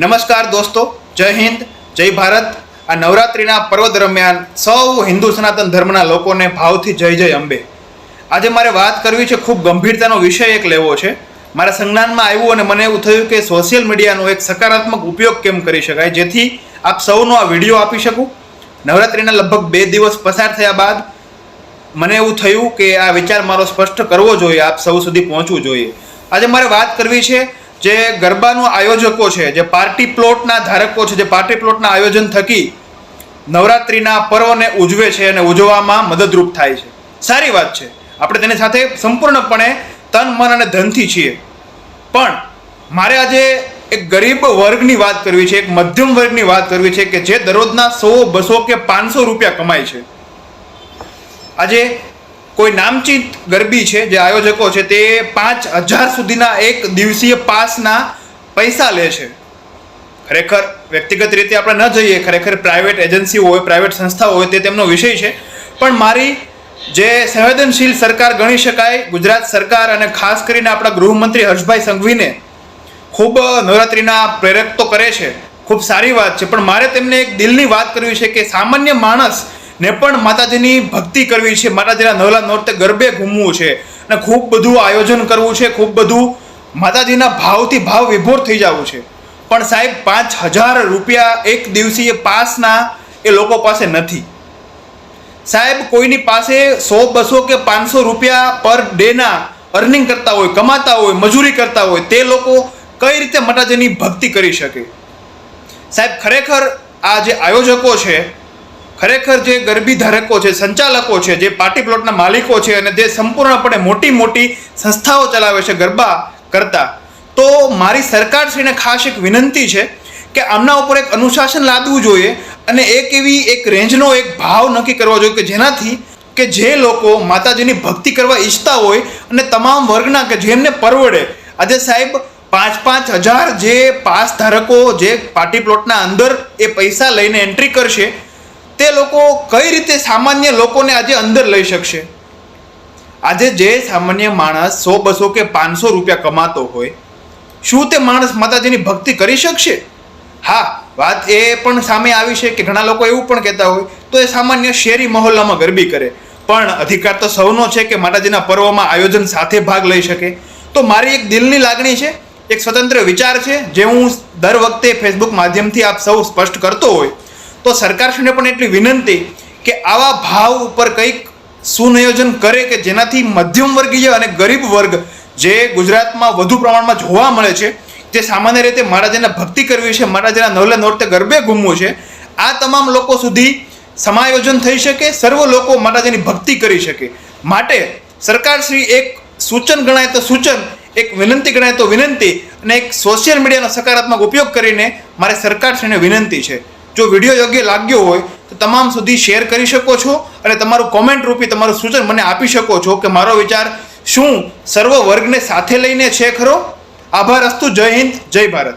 નમસ્કાર દોસ્તો, જય હિન્દ, જય ભારત. આ નવરાત્રિના પર્વ દરમિયાન સૌ હિન્દુ સનાતન ધર્મના લોકોને ભાવથી જય જય અંબે. આજે મારે વાત કરવી છે ખૂબ ગંભીરતાનો વિષય એક લેવો છે. મારા સંજ્ઞાનમાં આવ્યું અને મને એવું થયું કે સોશિયલ મીડિયાનો એક સકારાત્મક ઉપયોગ કેમ કરી શકાય? જેથી આપ સૌનો આ વીડિયો આપી શકું. નવરાત્રિના લગભગ બે દિવસ પસાર થયા બાદ મને એવું થયું કે આ વિચાર મારો સ્પષ્ટ કરવો જોઈએ, આપ સૌ સુધી પહોંચવું જોઈએ. આજે મારે વાત કરવી છે જે ગરબાનું આયોજકો છે, જે પાર્ટી પ્લોટના ધારકો છે, જે પાર્ટી પ્લોટના આયોજન થકી નવરાત્રિના પર્વને ઉજવે છે અને ઉજવવામાં મદદરૂપ થાય છે. સારી વાત છે. આપણે તેની સાથે સંપૂર્ણપણે તન, મન અને ધનથી છીએ. પણ મારે આજે એક ગરીબ વર્ગની વાત કરવી છે, એક મધ્યમ વર્ગની વાત કરવી છે કે જે દરરોજના સો, બસો કે પાંચસો રૂપિયા કમાય છે. આજે કોઈ નામચીત ગરબી છે જે આયોજકો છે તે પાંચ હજાર સુધીના એક દિવસીય પાસના પૈસા લે છે. ખરેખર વ્યક્તિગત રીતે આપણે ન જઈએ, ખરેખર પ્રાઇવેટ એજન્સી હોય પ્રાઇવેટ સંસ્થાઓ હોય તે તેમનો વિષય છે. પણ મારી જે સંવેદનશીલ સરકાર ગણી શકાય, ગુજરાત સરકાર અને ખાસ કરીને આપણા ગૃહમંત્રી હર્ષભાઈ સંઘવીને ખૂબ નવરાત્રિના પ્રેરક તો કરે છે, ખૂબ સારી વાત છે. પણ મારે તેમને એક દિલની વાત કરવી છે કે સામાન્ય માણસને પણ માતાજીની ભક્તિ કરવી છે. માતાજીના નવલા નોરતે ગરબે ઘૂમવું છે અને ખૂબ બધું આયોજન કરવું છે. ખૂબ બધું માતાજીના ભાવથી ભાવ વિભોર થઈ જવું છે. પણ સાહેબ, પાંચ હજાર રૂપિયા એક દિવસીય પાસના એ લોકો પાસે નથી. સાહેબ, કોઈની પાસે સો, બસો કે પાંચસો રૂપિયા પર ડેના અર્નિંગ કરતા હોય, કમાતા હોય, મજૂરી કરતા હોય, તે લોકો કઈ રીતે માતાજીની ભક્તિ કરી શકે? સાહેબ, ખરેખર આ જે આયોજકો છે ખરેખર જે ગરબી ધારકો છે, સંચાલકો છે, જે પાર્ટી પ્લોટના માલિકો છે અને જે સંપૂર્ણપણે મોટી મોટી સંસ્થાઓ ચલાવે છે, ગરબા કરતા, તો મારી સરકારશ્રીને ખાસ એક વિનંતી છે કે આમના ઉપર એક અનુશાસન લાદવું જોઈએ અને એક એવી એક રેન્જનો એક ભાવ નક્કી કરવો જોઈએ કે જેનાથી કે જે લોકો માતાજીની ભક્તિ કરવા ઈચ્છતા હોય અને તમામ વર્ગના કે જેમને પરવડે. આજે સાહેબ, પાંચ પાંચ હજાર જે પાસ ધારકો જે પાર્ટી પ્લોટના અંદર એ પૈસા લઈને એન્ટ્રી કરશે તે લોકો કઈ રીતે સામાન્ય લોકોને આજે અંદર લઈ શકશે? આજે જે સામાન્ય માણસ સો બસો કે પાંચસો રૂપિયા કમાતો હોય, શું તે માણસ માતાજીની ભક્તિ કરી શકશે? હા, વાત એ પણ સામે આવી છે કે ઘણા લોકો એવું પણ કહેતા હોય, તો એ સામાન્ય શેરી મહોલ્લામાં ગરબી કરે. પણ અધિકાર તો સૌનો છે કે માતાજીના પર્વમાં આયોજન સાથે ભાગ લઈ શકે. તો મારી એક દિલની લાગણી છે, એક સ્વતંત્ર વિચાર છે, જે હું દર વખતે ફેસબુક માધ્યમથી આપ સૌ સ્પષ્ટ કરતો હોય. તો સરકારશ્રીને પણ એટલી વિનંતી કે આવા ભાવ ઉપર કંઈક સુનિયોજન કરે કે જેનાથી મધ્યમ વર્ગીય અને ગરીબ વર્ગ જે ગુજરાતમાં વધુ પ્રમાણમાં જોવા મળે છે જે સામાન્ય રીતે મહારાજાના ભક્તિ કરવી છે મહારાજાના નવલે નોરતે ગરબે ઘૂમવું છે, આ તમામ લોકો સુધી સમાયોજન થઈ શકે, સર્વ લોકો મહારાજાની ભક્તિ કરી શકે. માટે સરકારશ્રી એક સૂચન ગણાય તો સૂચન, એક વિનંતી ગણાય તો વિનંતી, અને એક સોશિયલ મીડિયાનો સકારાત્મક ઉપયોગ કરીને મારે સરકારશ્રીને વિનંતી છે. જો વીડિયો યોગ્ય લાગ્યો હોય, તો તમામ સુધી શેર કરી શકો છો અને તમારું કોમેન્ટ રૂપી તમારું સૂચન મને આપી શકો છો કે મારો વિચાર શું? સર્વ વર્ગને સાથે લઈને છે ખરો? આભાર અસ્તુ, જય હિન્દ, જય ભારત.